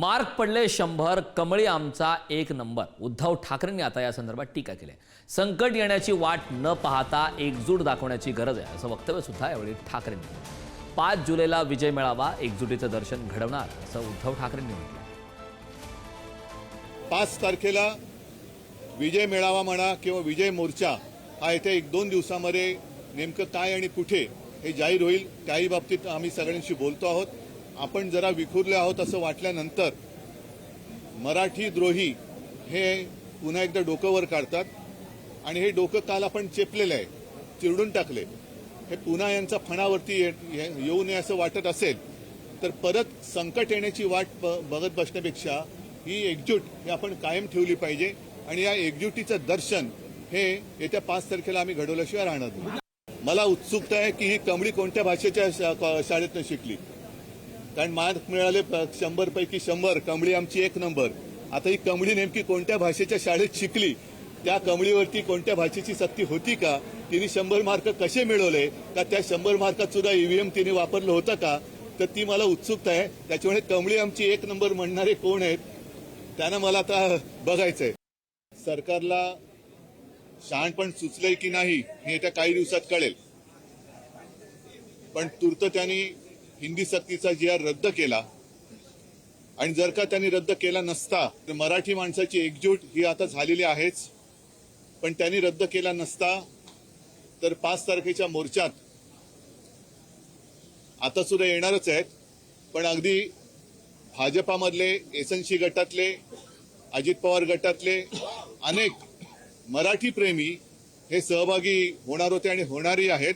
Mark पडले शंभर कमळी आमचा एक नंबर. उद्धव ठाकरेंनी आता या संदर्भात टीका केली आहे. संकट येण्याची वाट न पाहता एकजूट दाखवण्याची गरज आहे असं वक्तव्य सुद्धा यावेळी ठाकरेंनी पाच जुलैला विजय मेळावा एकजुटीचं दर्शन घडवणार असं उद्धव ठाकरेंनी म्हटलं पाच तारखेला विजय मेळावा म्हणा किंवा विजय मोर्चा हा येत्या एक दोन दिवसामध्ये नेमकं काय आणि कुठे हे जाहीर होईल त्याही बाबतीत आम्ही सगळ्यांशी बोलतो आहोत. आपण जरा विखुरले आहोत असं वाटल्यानंतर मराठी द्रोही हे पुन्हा एकदा डोकं वर काढतात आणि हे डोकं काल आपण चेपलेलं आहे चिरडून टाकले. हे पुन्हा यांचा फणावरती ये- येऊ नये असं वाटत असेल तर परत संकट येण्याची वाट ब- बघत बसण्यापेक्षा ही एकजूट ही आपण कायम ठेवली पाहिजे आणि या एकजुटीचं दर्शन हे येत्या पाच तारखेला आम्ही घडवल्याशिवाय राहणार मला उत्सुकता आहे की ही कमळी कोणत्या भाषेच्या शा- क- शाळेतनं शिकली. कारण मार्क मिळाले शंभरपैकी शंभर. कमळी आमची एक नंबर. आता ही कमळी नेमकी कोणत्या भाषेच्या शाळेत शिकली? त्या कमळीवरती कोणत्या भाषेची सक्ती होती का? तिने शंभर मार्क कसे मिळवले? का त्या शंभर मार्कात सुद्धा ईव्हीएम तिने वापरलं होतं का? तर ती मला उत्सुकता आहे. त्याच्यामुळे कमळी आमची एक नंबर म्हणणारे कोण आहेत त्यांना मला आता बघायचंय. सरकारला शहाणपण सुचलंय की नाही हे येत्या काही दिवसात कळेल. पण तूर्त त्यांनी हिंदी सक्तीचा जी आर रद्द केला. आणि जर का त्यांनी रद्द केला नसता तर मराठी माणसाची एकजूट ही आता झालेली आहेच. पण त्यांनी रद्द केला नसता तर पाच तारखेच्या मोर्चात आता सुद्धा येणारच आहेत. पण अगदी भाजपामधले एसएनसी गटातले अजित पवार गटातले अनेक मराठी प्रेमी हे सहभागी होणार होते आणि होणारही आहेत.